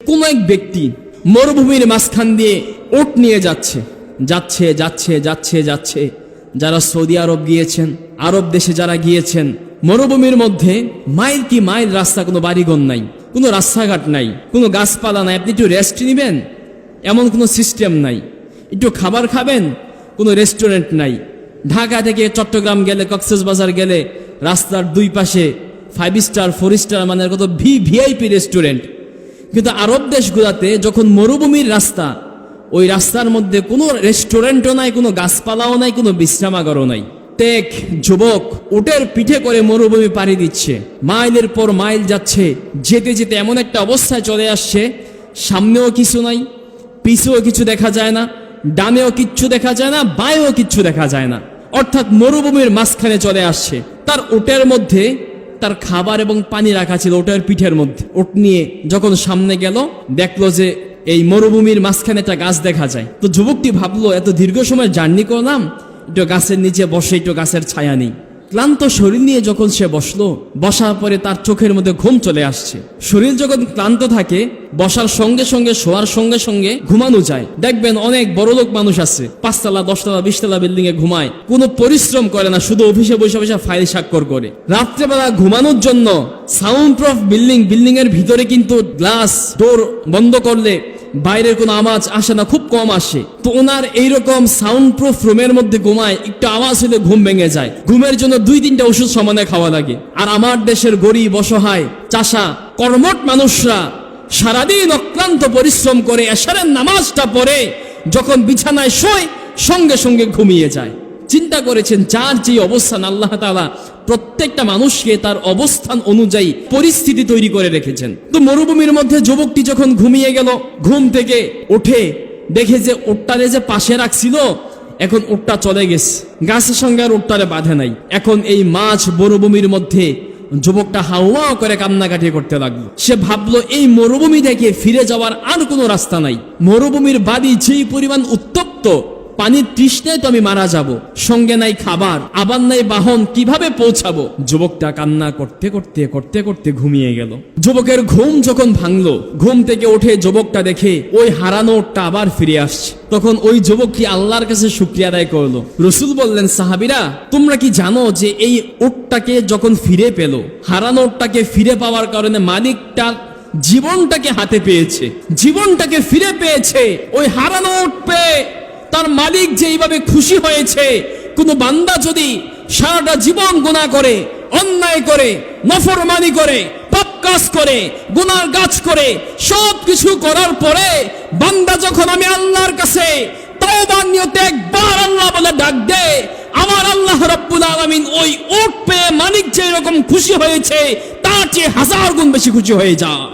কোন এক ব্যক্তি মরুভূমির মাঝখান দিয়ে ওট নিয়ে যাচ্ছে। যাচ্ছে যাচ্ছে যাচ্ছে যাচ্ছে। যারা সৌদি আরব গিয়েছেন, আরব দেশে যারা গিয়েছেন, মরুভূমির মধ্যে মাইল কি মাইল রাস্তা, কোনো বাড়িঘর নাই, কোনো রাস্তাঘাট নাই, কোনো গাছপালা নাই। আপনি একটু রেস্ট নেবেন, এমন কোনো সিস্টেম নাই। একটু খাবার খাবেন, কোনো রেস্টুরেন্ট নাই। ঢাকা থেকে চট্টগ্রাম গেলে কক্সবাজার গেলে রাস্তার দুই পাশে ফাইভ স্টার ফোর স্টার মানে কত ভি ভিআইপি রেস্টুরেন্ট কিন্তু আরব দেশগুলোতে যখন মরুভূমির রাস্তা, ওই রাস্তার মধ্যে কোনো রেস্টুরেন্টও নাই, কোনো গাছপালাও নাই, কোনো বিশ্রামাগারও নাই। টেক, যুবক, উটের পিঠে করে মরুভূমি পাড়ি দিচ্ছে। মাইলের পর মাইল যাচ্ছে, যেতে যেতে এমন একটা অবস্থায় চলে আসছে, সামনেও কিছু নাই, পিছেও কিছু দেখা যায় না, ডানেও কিচ্ছু দেখা যায় না, বায়েও কিচ্ছু দেখা যায় না। অর্থাৎ মরুভূমির মাঝখানে চলে আসছে। তার উটের মধ্যে তার খাবার এবং পানি রাখা ছিল ওটার পিঠের মধ্যে। ওট নিয়ে যখন সামনে গেল, দেখল যে এই মরুভূমির মাঝখানে একটা গাছ দেখা যায়। তো যুবকটি ভাবলো, এত দীর্ঘ সময় জার্নি করলাম, একটু গাছের নিচে বসে একটু গাছের ছায়া নেই। ক্লান্ত শরীর নিয়ে যখন সে বসল, বসার পরে তার চোখের মধ্যে ঘুম চলে আসছে। শরীর যখন ক্লান্ত থাকে, বসার সঙ্গে সঙ্গে, শোয়ার সঙ্গে সঙ্গে ঘুমানো যায়। দেখবেন অনেক বড় লোক মানুষ আছে, পাঁচতলা, দশতলা, বিশতলা বিল্ডিং এ ঘুমায়। কোনো পরিশ্রম করে না, শুধু অফিসে বসে বসে ফাইল স্বাক্ষর করে। রাত্রেবেলা ঘুমানোর জন্য সাউন্ড প্রুফ বিল্ডিং বিল্ডিং এর ভিতরে কিন্তু গ্লাস ডোর বন্ধ করলে বাইরের কোনো আওয়াজ আসে না, খুব কম আসে। তো ওনার এইরকম সাউন্ড প্রুফ রুমের মধ্যে ঘুমায়, একটু আওয়াজ হলে ঘুম ভেঙে যায়। ঘুমের জন্য দুই তিনটা ওষুধ সমানে খাওয়া লাগে। আর আমার দেশের গরিব, অসহায়, চাষা কর্মট মানুষরা সারাদিন অক্লান্ত পরিশ্রম করে এশারের নামাজটা পড়ে, যখন বিছানায় শোয়, সঙ্গে সঙ্গে ঘুমিয়ে যায়। চিন্তা করেছেন, যার যে অবস্থান আল্লাহ তাআলা প্রত্যেকটা মানুষকে তার অবস্থান অনুযায়ী পরিস্থিতি তৈরি করে রেখেছেন। তো মরুভূমির মধ্যে যুবকটি যখন ঘুমিয়ে গেল, ঘুম থেকে উঠে দেখে যে ওটটারে যে পাশে রাখছিল, এখন ওটটা চলে গেছে। গাছের সঙ্গে আর ওটটারে বাঁধে নাই। এখন এই মাছ মরুভূমির মধ্যে যুবকটা হাওয়া করে কান্নাকাটি করতে লাগল। সে ভাবলো, এই মরুভূমি থেকে ফিরে যাওয়ার আর কোনো রাস্তা নাই। মরুভূমির বাড়ি যেই পরিমাণ উত্তপ্ত পানির তৃষ্ণায় তো আমি মারা যাব, সঙ্গে নাই খাবার, আবার নাই বাহন, কীভাবে পৌঁছাবো? যুবকটা কান্না করতে করতে করতে করতে ঘুমিয়ে গেল। যুবকের ঘুম যখন ভাঙলো, ঘুম থেকে উঠে যুবকটা দেখে ওই হারানো ওটটা আবার ফিরে আসছে। তখন ওই যুবকটি আল্লাহর কাছে শুক্রিয়া আদায় করল? রসুল বললেন, সাহাবিরা, তোমরা কি জানো যে এই ওটটাকে যখন ফিরে পেল, হারানো ওটটাকে ফিরে পাওয়ার কারণে মালিকটা জীবনটাকে হাতে পেয়েছে, জীবনটাকে ফিরে পেয়েছে, ওই হারানো ওট পেয়ে তার মালিক যে এইভাবে খুশি হয়েছে, কোনো বান্দা যদি সারাটা জীবন গুণা করে, অন্যায় করে, নফরমানি করে, পাপ কাজ করে, গুনার গাছ করে সব কিছু করার পরে বান্দা যখন আমি আল্লাহর কাছে একবার আল্লাহ বলে ডাক দে, আমার আল্লাহ রাব্বুল আলামিন ওই উট পেয়ে মালিক যে এরকম খুশি হয়েছে, তার চেয়ে হাজার গুণ বেশি খুশি হয়ে যায়।